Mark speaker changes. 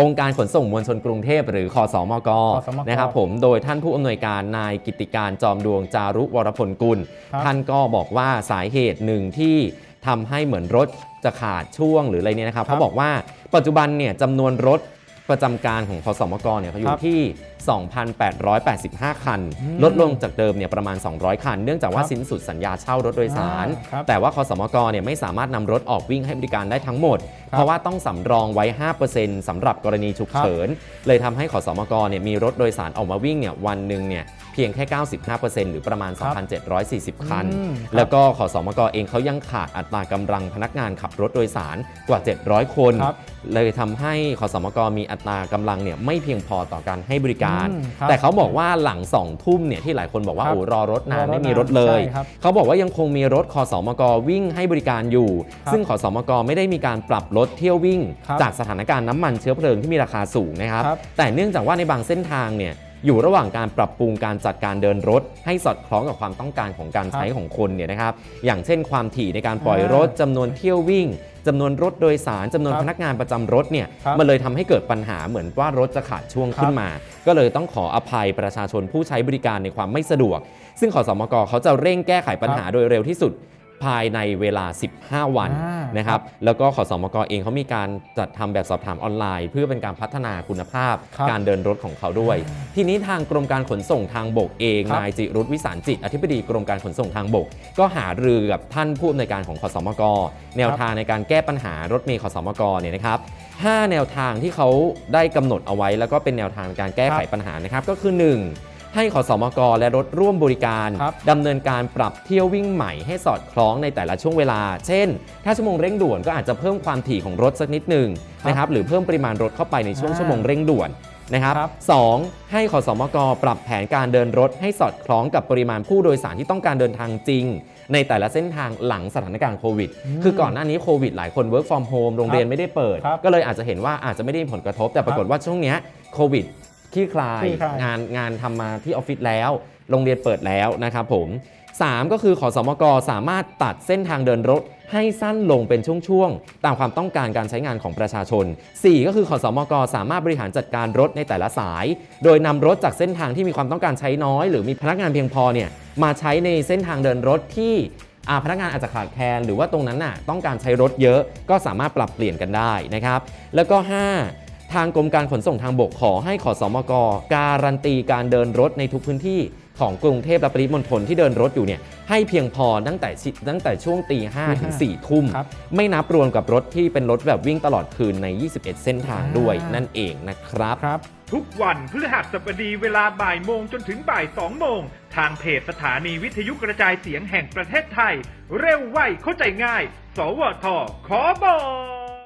Speaker 1: องค์การขนส่งมวลชนกรุงเทพหรือคอสมก
Speaker 2: ขสมก
Speaker 1: นะครับผมโดยท่านผู้อำนวยการนายกิตติการจอมดวงจารุวรพลกุล
Speaker 2: ครับ
Speaker 1: ท่านก็บอกว่าสาเหตุหนึ่งที่ทำให้เหมือนรถจะขาดช่วงหรืออะไรเนี่ยนะครับ
Speaker 2: ครับ
Speaker 1: เขาบอกว่าปัจจุบันเนี่ยจำนวนรถ ประจำการของคสมกเนี่ยเขาอ
Speaker 2: ค
Speaker 1: ยู่
Speaker 2: รับ
Speaker 1: ที่ 2,885 คัน
Speaker 2: อืม
Speaker 1: ลดลงจากเดิมเนี่ยประมาณ 200 คัน เนื่องจากว่า
Speaker 2: ครับ
Speaker 1: สิ้นสุดสัญญาเช่ารถโดยสาร
Speaker 2: อ่าครับ
Speaker 1: แต่ว่าคสมกเนี่ยไม่สามารถนำรถออกวิ่งให้บริการได้ทั้งหมด
Speaker 2: ครับ
Speaker 1: เพราะว่าต้องสำรองไว้ 5%สำหรับกรณีฉุก
Speaker 2: ครับ
Speaker 1: เฉิน เลยทำให้ขสมกเนี่ยมีรถโดยสารออกมาวิ่งเนี่ยวันหนึ่งเนี่ยเพียงแค่ 95%หรือประมาณ
Speaker 2: ครับ
Speaker 1: 2,740 คัน
Speaker 2: อืมครับ
Speaker 1: แล้วก็ขสมกเองเขายังขาดอัตรากำลังพนักงานขับรถโดยสารกว่า 700 คน
Speaker 2: ครับ
Speaker 1: เลยทำให้ขสมกมีอัตรากำลังเนี่ยไม่เพียงพอต่อการให้บริการ
Speaker 2: อืมครับ
Speaker 1: แต่เขาบอกว่าหลังสองทุ่มเนี่ยที่หลายคนบอกว่า
Speaker 2: ครับ
Speaker 1: โอ้รอรถนาน
Speaker 2: รอรถ
Speaker 1: ไม่มีรถเลย
Speaker 2: ใช่ครับ
Speaker 1: เขาบอกว่ายังคงมีรถคอสมกวิ่งให้บริการอยู่
Speaker 2: ครับ
Speaker 1: ซึ่งขอสมกไม่ได้มีการปรับลดเที่ยววิ่ง
Speaker 2: ครับ
Speaker 1: จากสถานการณ์น้ำมันเชื้อเพลิงที่มีราคาสูงนะครับ
Speaker 2: ครับ
Speaker 1: แต่เนื่องจากว่าในบางเส้นทางเนี่ย อยู่ระหว่างการปรับปรุงการจัดการเดินรถ ให้สอดคล้องกับความต้องการของการใช้ของคนเนี่ยนะครับ อย่างเช่นความถี่ในการปล่อยรถจำนวนเที่ยววิ่งจำนวนรถโดยสารจำนวน
Speaker 2: ครับ
Speaker 1: พนักงานประจำรถเนี่ย
Speaker 2: ครับ
Speaker 1: มันเลยทำให้เกิดปัญหาเหมือนว่ารถจะขาดช่วงขึ้น
Speaker 2: ครับ
Speaker 1: มา ก็เลยต้องขออภัยประชาชนผู้ใช้บริการในความไม่สะดวก ซึ่งขอสมกเขาจะเร่งแก้ไขปัญหาโดยเร็วที่สุด ภายในเวลา 15 วัน
Speaker 2: อ่า
Speaker 1: นะครับแล้วก็ขอสมกเองเขามีการจัดทำแบบสอบถามออนไลน์ เพื่อเป็นการพัฒนาคุณภาพ
Speaker 2: ครับ
Speaker 1: การเดินรถของเขาด้วย ทีนี้ทางกรมการขนส่งทางบกเอง
Speaker 2: ครับ
Speaker 1: นายจิรุธวิสารจิต อธิบดีกรมการขนส่งทางบก ก็หารือกับท่านผู้อำนวยการของขอสมกแนวทางในการแก้ปัญหารถเมล์ขอสมกเนี่ยนะครับห้าแนวทางที่เขาได้กำหนดเอาไว้ แล้วก็เป็นแนวทางในการแก้ไข
Speaker 2: ครับ
Speaker 1: ปัญหานะครับก็คือ1 ให้ขอสมกและรถร่วมบริการ
Speaker 2: ครับ
Speaker 1: ดำเนินการปรับเที่ยววิ่งใหม่ให้สอดคล้องในแต่ละช่วงเวลา เช่น ถ้าชั่วโมงเร่งด่วนก็อาจจะเพิ่มความถี่ของรถสักนิดหนึ่ง
Speaker 2: ครับ
Speaker 1: นะครับหรือเพิ่มปริมาณรถเข้าไปในช่วง
Speaker 2: อ่า
Speaker 1: ชั่วโมงเร่งด่วนนะครับ
Speaker 2: ครับ
Speaker 1: สองให้ขอสมกปรับแผนการเดินรถให้สอดคล้องกับปริมาณผู้โดยสารที่ต้องการเดินทางจริง ในแต่ละเส้นทางหลังสถานการณ์โควิด
Speaker 2: อืม
Speaker 1: คือก่อนหน้านี้โควิดหลายคน work from home โรงเรียนไม่ได้เปิด
Speaker 2: ครับ
Speaker 1: ก็เลยอาจจะเห็นว่าอาจจะไม่ได้มีผลกระทบ แต่ปรากฏว่าช่วงเนี้ยโควิด คลี่คลาย
Speaker 2: คลี่คลาย
Speaker 1: งานงานทำมาที่ออฟฟิศแล้ว โรงเรียนเปิดแล้วนะครับผม 3 ก็คือขอสมกสามารถตัดเส้นทางเดินรถให้สั้นลงเป็นช่วงๆ ตามความต้องการการใช้งานของประชาชน 4 ก็คือขอสมกสามารถบริหารจัดการรถในแต่ละสาย โดยนำรถจากเส้นทางที่มีความต้องการใช้น้อย หรือมีพนักงานเพียงพอเนี่ยมาใช้ในเส้นทางเดินรถที่อ่าพนักงานอาจจะขาดแคลนหรือว่าตรงนั้นน่ะต้องการใช้รถเยอะก็สามารถปรับเปลี่ยนกันได้นะครับ แล้วก็ 5 ทางกรมการขนส่งทางบกขอให้ขอสมกการันตีการเดินรถในทุกพื้นที่ของกรุงเทพและปริมณฑลที่เดินรถอยู่เนี่ยให้เพียงพอตั้งแต่ชิตั้งแต่ช่วงตีห้าถึงสี่ทุ่ม
Speaker 2: ครับ
Speaker 1: ไม่นับรวมกับรถที่เป็นรถแบบวิ่งตลอดคืนใน 21 เส้นทางด้วย
Speaker 2: อ่านั่
Speaker 1: นั่นเองนะครับ
Speaker 2: ครับ
Speaker 3: ทุกวันพฤหัสบดีเวลาบ่ายโมงจนถึงบ่ายสองโมง ทางเพจสถานีวิทยุกระจายเสียงแห่งประเทศไทย เร็วไวเข้าใจง่าย สวทขอบอก